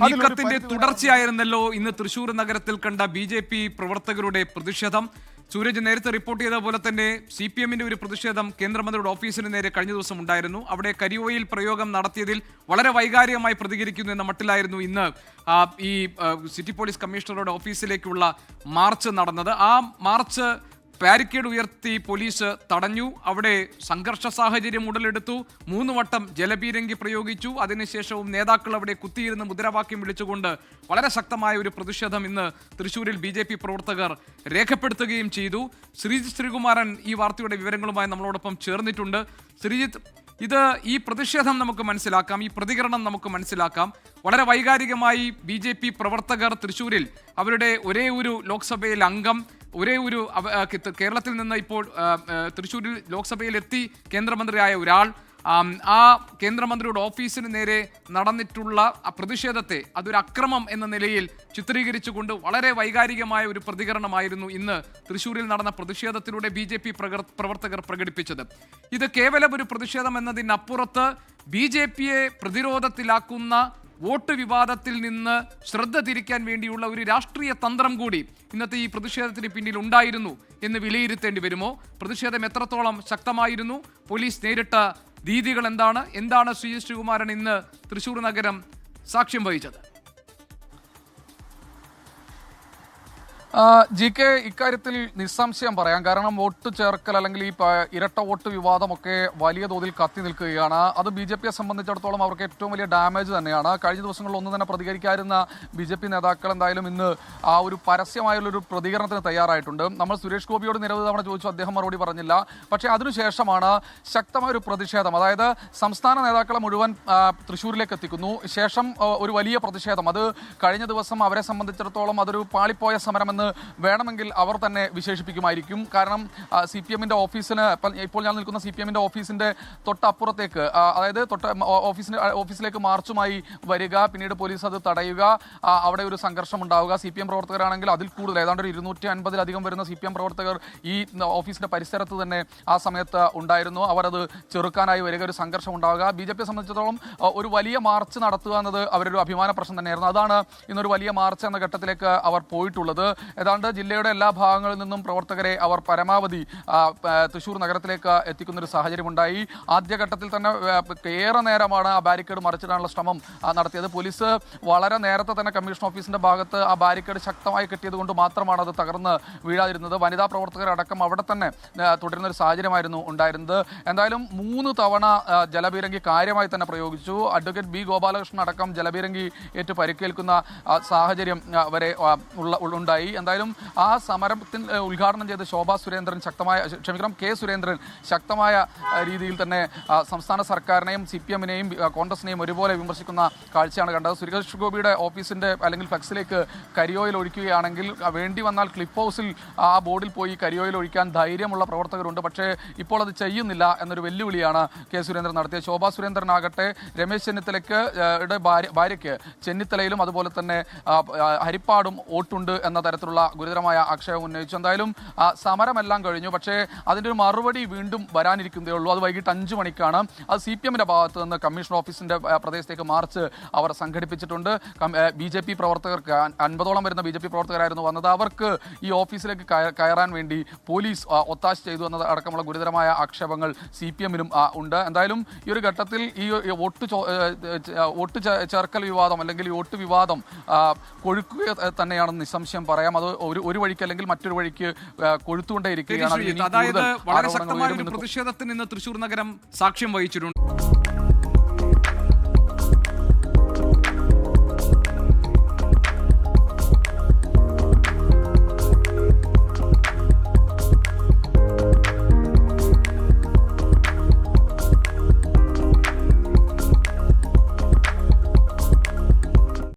നീക്കത്തിന്റെ തുടർച്ചയായിരുന്നല്ലോ ഇന്ന് തൃശൂർ നഗരത്തിൽ കണ്ട ബി ജെ പി പ്രവർത്തകരുടെ പ്രതിഷേധം. സൂരജ് നേരത്തെ റിപ്പോർട്ട് ചെയ്ത പോലെ തന്നെ സി പി എമ്മിന്റെ ഒരു പ്രതിഷേധം കേന്ദ്രമന്ത്രിയുടെ ഓഫീസിന് നേരെ കഴിഞ്ഞ ദിവസം ഉണ്ടായിരുന്നു. അവിടെ കരിയോയിൽ പ്രയോഗം നടത്തിയതിൽ വളരെ വൈകാരികമായി പ്രതികരിക്കുന്നു എന്ന മട്ടിലായിരുന്നു ഇന്ന് ഈ സിറ്റി പോലീസ് കമ്മീഷണറുടെ ഓഫീസിലേക്കുള്ള മാർച്ച് നടന്നത്. ആ മാർച്ച് ബാരിക്കേഡ് ഉയർത്തി പോലീസ് തടഞ്ഞു. അവിടെ സംഘർഷ സാഹചര്യം ഉടലെടുത്തു. മൂന്ന് വട്ടം ജലപീരങ്കി പ്രയോഗിച്ചു. അതിനുശേഷവും നേതാക്കൾ അവിടെ കുത്തിയിരുന്ന് മുദ്രാവാക്യം വിളിച്ചുകൊണ്ട് വളരെ ശക്തമായ ഒരു പ്രതിഷേധം ഇന്ന് തൃശൂരിൽ ബി പ്രവർത്തകർ രേഖപ്പെടുത്തുകയും ചെയ്തു. ശ്രീജിത്ത് ശ്രീകുമാരൻ ഈ വാർത്തയുടെ വിവരങ്ങളുമായി നമ്മളോടൊപ്പം ചേർന്നിട്ടുണ്ട്. ശ്രീജിത്ത് ഇത് ഈ പ്രതിഷേധം നമുക്ക് മനസ്സിലാക്കാം ഈ പ്രതികരണം നമുക്ക് മനസ്സിലാക്കാം. വളരെ വൈകാരികമായി ബി പ്രവർത്തകർ തൃശൂരിൽ അവരുടെ ഒരേ ഒരു ലോക്സഭയിൽ അംഗം ഒരേ ഒരു കേരളത്തിൽ നിന്ന് ഇപ്പോൾ തൃശ്ശൂരിൽ ലോക്സഭയിൽ എത്തി കേന്ദ്രമന്ത്രിയായ ഒരാൾ. ആ കേന്ദ്രമന്ത്രിയുടെ ഓഫീസിന് നേരെ നടന്നിട്ടുള്ള പ്രതിഷേധത്തെ അതൊരു അക്രമം എന്ന നിലയിൽ ചിത്രീകരിച്ചുകൊണ്ട് വളരെ വൈകാരികമായ ഒരു പ്രതികരണമായിരുന്നു ഇന്ന് തൃശ്ശൂരിൽ നടന്ന പ്രതിഷേധത്തിലൂടെ ബി ജെ പി പ്രവർത്തകർ പ്രകടിപ്പിച്ചത്. ഇത് കേവലം ഒരു പ്രതിഷേധം എന്നതിനപ്പുറത്ത് ബി ജെ പിയെ പ്രതിരോധത്തിലാക്കുന്ന വോട്ട് വിവാദത്തിൽ നിന്ന് ശ്രദ്ധ തിരിക്കാൻ വേണ്ടിയുള്ള ഒരു രാഷ്ട്രീയ തന്ത്രം കൂടി ഇന്നത്തെ ഈ പ്രതിഷേധത്തിന് പിന്നിൽ ഉണ്ടായിരുന്നു എന്ന് വിലയിരുത്തേണ്ടി വരുമോ? പ്രതിഷേധം എത്രത്തോളം ശക്തമായിരുന്നു? പോലീസ് നേരിട്ട രീതികൾ എന്താണ്? എന്താണ് ശ്രീ ശ്രീകുമാരൻ ഇന്ന് തൃശൂർ നഗരം സാക്ഷ്യം വഹിച്ചത്? ജി കെ ഇക്കാര്യത്തിൽ നിസ്സംശയം പറയാം. കാരണം വോട്ട് ചേർക്കൽ അല്ലെങ്കിൽ ഈ ഇരട്ട വോട്ട് വിവാദമൊക്കെ വലിയ തോതിൽ കത്തി നിൽക്കുകയാണ്. അത് ബി ജെ പിയെ സംബന്ധിച്ചിടത്തോളം അവർക്ക് ഏറ്റവും വലിയ ഡാമേജ് തന്നെയാണ്. കഴിഞ്ഞ ദിവസങ്ങളിൽ ഒന്നും തന്നെ പ്രതികരിക്കാതിരുന്ന ബി ജെ പി നേതാക്കൾ എന്തായാലും ഇന്ന് ആ ഒരു പരസ്യമായുള്ളൊരു പ്രതികരണത്തിന് തയ്യാറായിട്ടുണ്ട്. നമ്മൾ സുരേഷ് ഗോപിയോട് നിരവധി തവണ ചോദിച്ചു അദ്ദേഹം മറുപടി പറഞ്ഞില്ല. പക്ഷേ അതിനുശേഷമാണ് ശക്തമായ ഒരു പ്രതിഷേധം. അതായത് സംസ്ഥാന നേതാക്കളെ മുഴുവൻ തൃശ്ശൂരിലേക്ക് എത്തിക്കുന്നു. ശേഷം ഒരു വലിയ പ്രതിഷേധം. അത് കഴിഞ്ഞ ദിവസം അവരെ സംബന്ധിച്ചിടത്തോളം അതൊരു പാളിപ്പോയ സമരമെന്ന് വേണമെങ്കിൽ അവർ തന്നെ വിശേഷിപ്പിക്കുമായിരിക്കും. കാരണം സി പി എമ്മിന്റെ ഓഫീസിന് ഇപ്പോൾ ഞാൻ നിൽക്കുന്ന സി പി എമ്മിന്റെ ഓഫീസിന്റെ തൊട്ടപ്പുറത്തേക്ക് അതായത് തൊട്ട് ഓഫീസിന് ഓഫീസിലേക്ക് മാർച്ചുമായി വരിക പിന്നീട് പോലീസ് അത് തടയുക അവിടെ ഒരു സംഘർഷം ഉണ്ടാവുക സി പി എം പ്രവർത്തകരാണെങ്കിൽ അതിൽ കൂടുതൽ ഏതാണ്ട് ഒരു ഇരുന്നൂറ്റി അൻപതിലധികം വരുന്ന സി പി എം പ്രവർത്തകർ ഈ ഓഫീസിന്റെ പരിസരത്ത് തന്നെ ആ സമയത്ത് ഉണ്ടായിരുന്നു. അവരത് ചെറുക്കാനായി വരിക ഒരു സംഘർഷം ഉണ്ടാവുക ബി ജെ പിയെ സംബന്ധിച്ചിടത്തോളം ഒരു വലിയ മാർച്ച് നടത്തുക എന്നത് അവരൊരു അഭിമാന പ്രശ്നം തന്നെയായിരുന്നു. അതാണ് ഇന്നൊരു വലിയ മാർച്ച് എന്ന ഘട്ടത്തിലേക്ക് അവർ പോയിട്ടുള്ളത്. ഏതാണ്ട് ജില്ലയുടെ എല്ലാ ഭാഗങ്ങളിൽ നിന്നും പ്രവർത്തകരെ അവർ പരമാവധി തൃശ്ശൂർ നഗരത്തിലേക്ക് എത്തിക്കുന്നൊരു സാഹചര്യം ഉണ്ടായി ആദ്യഘട്ടത്തിൽ തന്നെ ഏറെ നേരമാണ് ആ ബാരിക്കേഡ് മറിച്ചിടാനുള്ള ശ്രമം നടത്തിയത്. പോലീസ് വളരെ നേരത്തെ തന്നെ കമ്മീഷൻ ഓഫീസിന്റെ ഭാഗത്ത് ആ ബാരിക്കേഡ് ശക്തമായി കെട്ടിയത് കൊണ്ട് മാത്രമാണ് അത് തകർന്ന് വീഴാതിരുന്നത്. വനിതാ പ്രവർത്തകരടക്കം അവിടെ തന്നെ തുടരുന്ന ഒരു സാഹചര്യമായിരുന്നു ഉണ്ടായിരുന്നത്. എന്തായാലും മൂന്ന് തവണ ജലബീരങ്കി കാര്യമായി തന്നെ പ്രയോഗിച്ചു. അഡ്വക്കേറ്റ് ബി ഗോപാലകൃഷ്ണൻ അടക്കം ജലബീരങ്കി ഏറ്റ് പരിക്കേൽക്കുന്ന സാഹചര്യം വരെ ഉള്ള- ഉണ്ടായി. എന്തായാലും ആ സമരത്തിൽ ഉദ്ഘാടനം ചെയ്ത ശോഭാ സുരേന്ദ്രൻ ശക്തമായ ക്ഷമിക്കണം കെ സുരേന്ദ്രൻ ശക്തമായ രീതിയിൽ തന്നെ സംസ്ഥാന സർക്കാരിനെയും സി പി എമ്മിനെയും കോൺഗ്രസിനെയും ഒരുപോലെ വിമർശിക്കുന്ന കാഴ്ചയാണ് കണ്ടത്. സുരേഷ് ഗോപിയുടെ ഓഫീസിന്റെ അല്ലെങ്കിൽ ഫ്ലക്സിലേക്ക് കരിയോയിൽ ഒഴിക്കുകയാണെങ്കിൽ വേണ്ടി വന്നാൽ ക്ലിപ്പ് ഹൗസിൽ ആ ബോർഡിൽ പോയി കരിയോയിൽ ഒഴിക്കാൻ ധൈര്യമുള്ള പ്രവർത്തകരുണ്ട്. പക്ഷേ ഇപ്പോൾ അത് ചെയ്യുന്നില്ല എന്നൊരു വെല്ലുവിളിയാണ് കെ സുരേന്ദ്രൻ നടത്തിയത്. ശോഭാ സുരേന്ദ്രൻ ആകട്ടെ രമേശ് ചെന്നിത്തലയ്ക്ക് ഭാര്യ ഭാര്യയ്ക്ക് ചെന്നിത്തലയിലും അതുപോലെ തന്നെ ഹരിപ്പാടും ഓട്ടുണ്ട് എന്ന തരത്തിലുള്ള ഗുരുതരമായ ആക്ഷേപം ഉന്നയിച്ചു. എന്തായാലും സമരമെല്ലാം കഴിഞ്ഞു. പക്ഷേ അതിന്റെ ഒരു മറുപടി വീണ്ടും വരാനിരിക്കുന്നതേ ഉള്ളൂ. അത് വൈകിട്ട് അഞ്ച് മണിക്കാണ്. അത് സി പി എമ്മിന്റെ ഭാഗത്ത് നിന്ന് കമ്മീഷൻ ഓഫീസിന്റെ പ്രദേശത്തേക്ക് മാർച്ച് അവർ സംഘടിപ്പിച്ചിട്ടുണ്ട്. ബി ജെ പി പ്രവർത്തകർക്ക് അൻ- അൻപതോളം വരുന്ന ബി ജെ പി പ്രവർത്തകരായിരുന്നു വന്നത്. അവർക്ക് ഈ ഓഫീസിലേക്ക് കയറാൻ വേണ്ടി പോലീസ് ഒത്താശ ചെയ്തു എന്നത് അടക്കമുള്ള ഗുരുതരമായ ആക്ഷേപങ്ങൾ സി പി എമ്മിനും ഉണ്ട്. എന്തായാലും ഈ ഒരു ഘട്ടത്തിൽ ഈ വോട്ട് വോട്ട് ചേർക്കൽ വിവാദം അല്ലെങ്കിൽ വോട്ട് വിവാദം കൊഴുക്കുക തന്നെയാണെന്ന് നിസ്സംശയം പറയാം. അത് ഒരു ഒരു വഴിക്ക് അല്ലെങ്കിൽ മറ്റൊരു വഴിക്ക് കൊഴുത്തുകൊണ്ടേ കൊഴുത്തുകൊണ്ടേയിരിക്കുകയാണ് അതായത് വളരെ ശക്തമായ ഒരു പ്രതിഷേധത്തിന് ഇന്ന് തൃശൂർ നഗരം സാക്ഷ്യം വഹിച്ചിട്ടുണ്ട്.